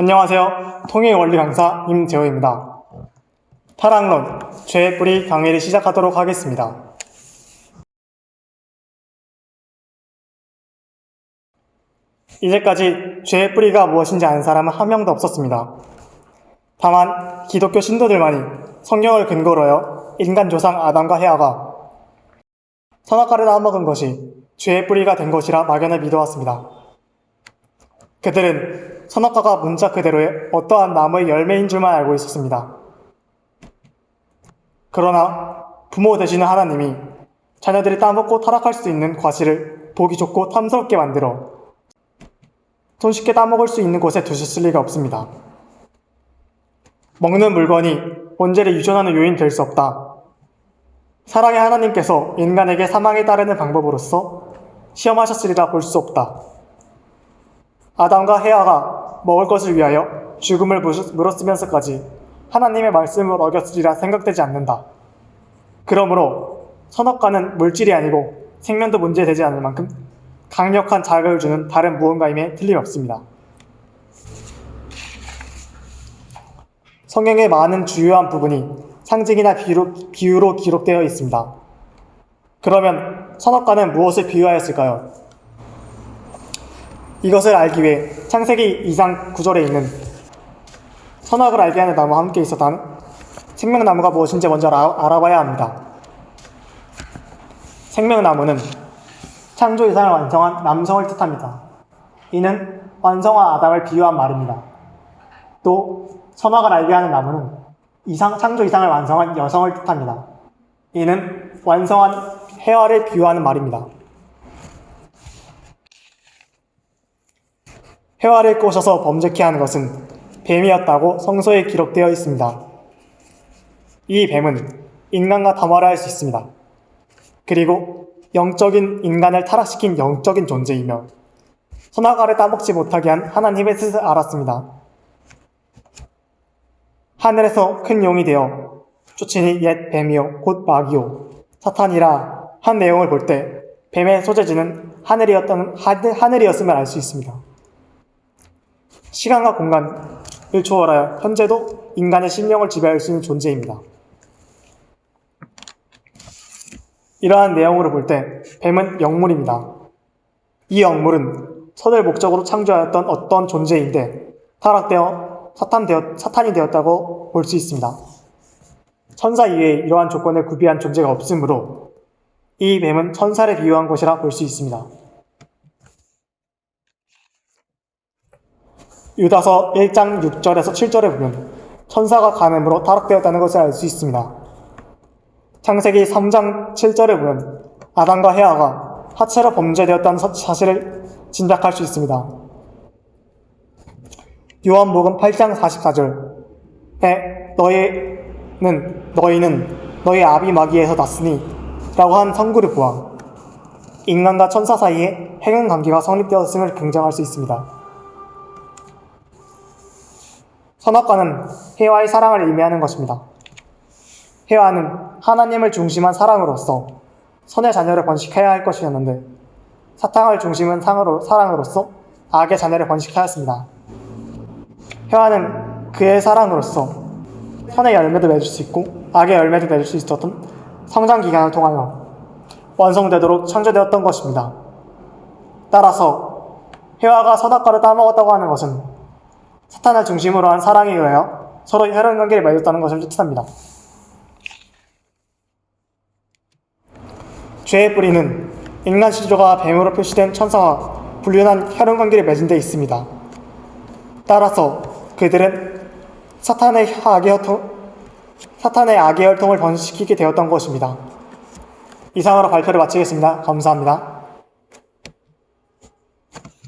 안녕하세요. 통일 원리 강사 임재호입니다. 타락론, 죄의 뿌리 강의를 시작하도록 하겠습니다. 이제까지 죄의 뿌리가 무엇인지 아는 사람은 한 명도 없었습니다. 다만 기독교 신도들만이 성경을 근거로 하여 인간 조상 아담과 헤아가 선악과를 따먹은 것이 죄의 뿌리가 된 것이라 막연히 믿어왔습니다. 그들은 선악과가 문자 그대로의 어떠한 나무의 열매인 줄만 알고 있었습니다. 그러나 부모 되시는 하나님이 자녀들이 따먹고 타락할 수 있는 과실을 보기 좋고 탐스럽게 만들어 손쉽게 따먹을 수 있는 곳에 두셨을 리가 없습니다. 먹는 물건이 원죄를 유전하는 요인 될 수 없다. 사랑의 하나님께서 인간에게 사망에 따르는 방법으로서 시험하셨으리라 볼 수 없다. 아담과 헤아가 먹을 것을 위하여 죽음을 물었으면서까지 하나님의 말씀을 어겼으리라 생각되지 않는다. 그러므로 선악과는 물질이 아니고 생명도 문제되지 않을 만큼 강력한 자극을 주는 다른 무언가임에 틀림없습니다. 성경의 많은 주요한 부분이 상징이나 비유, 비유로 기록되어 있습니다. 그러면 선악과는 무엇을 비유하였을까요? 이것을 알기 위해 창세기 2장 9절에 있는 선악을 알게 하는 나무와 함께 있었다는 생명나무가 무엇인지 먼저 알아, 알아봐야 합니다. 생명나무는 창조 이상을 완성한 남성을 뜻합니다. 이는 완성한 아담을 비유한 말입니다. 또 선악을 알게 하는 나무는 이상 창조 이상을 완성한 여성을 뜻합니다. 이는 완성한 해화를 비유하는 말입니다. 해화를 꼬셔서 범죄케 하는 것은 뱀이었다고 성서에 기록되어 있습니다. 이 뱀은 인간과 담화를 할 수 있습니다. 그리고 영적인 인간을 타락시킨 영적인 존재이며 선악과를 따먹지 못하게 한 하나님의 뜻을 알았습니다. 하늘에서 큰 용이 되어 쫓으니 옛 뱀이요 곧 마귀요 사탄이라 한 내용을 볼 때 뱀의 소재지는 하늘이었던 하늘, 하늘이었음을 알 수 있습니다. 시간과 공간을 초월하여 현재도 인간의 심령을 지배할 수 있는 존재입니다. 이러한 내용으로 볼 때 뱀은 영물입니다. 이 영물은 선을 목적으로 창조하였던 어떤 존재인데 타락되어 사탄 되었, 사탄이 되었다고 볼 수 있습니다. 천사 이외에 이러한 조건을 구비한 존재가 없으므로 이 뱀은 천사를 비유한 것이라 볼 수 있습니다. 유다서 1장 6절에서 7절에 보면 천사가 간음으로 타락되었다는 것을 알 수 있습니다. 창세기 3장 7절에 보면 아담과 헤아가 하체로 범죄되었다는 사- 사실을 짐작할 수 있습니다. 요한복음 8장 44절에 너희는 너희는 너희 아비 마귀에서 났으니 라고 한 성구를 보아 인간과 천사 사이에 해경 관계가 성립되었음을 긍정할 수 있습니다. 선악과는 해와의 사랑을 의미하는 것입니다. 해와는 하나님을 중심한 사랑으로서 선의 자녀를 번식해야 할 것이었는데 사탕을 중심한 상으로, 사랑으로서 악의 자녀를 번식하였습니다. 해와는 그의 사랑으로서 선의 열매도 맺을 수 있고 악의 열매도 맺을 수 있었던 성장 기간을 통하여 완성되도록 창조되었던 것입니다. 따라서 해와가 선악과를 따먹었다고 하는 것은 사탄을 중심으로 한 사랑에 의하여 서로 혈연 관계를 맺었다는 것을 뜻합니다. 죄의 뿌리는 인간 시조가 뱀으로 표시된 천사와 불륜한 혈연 관계를 맺은 데 있습니다. 따라서 그들은 사탄의 악의 혈통, 사탄의 악의 혈통을 번식시키게 되었던 것입니다. 이상으로 발표를 마치겠습니다. 감사합니다.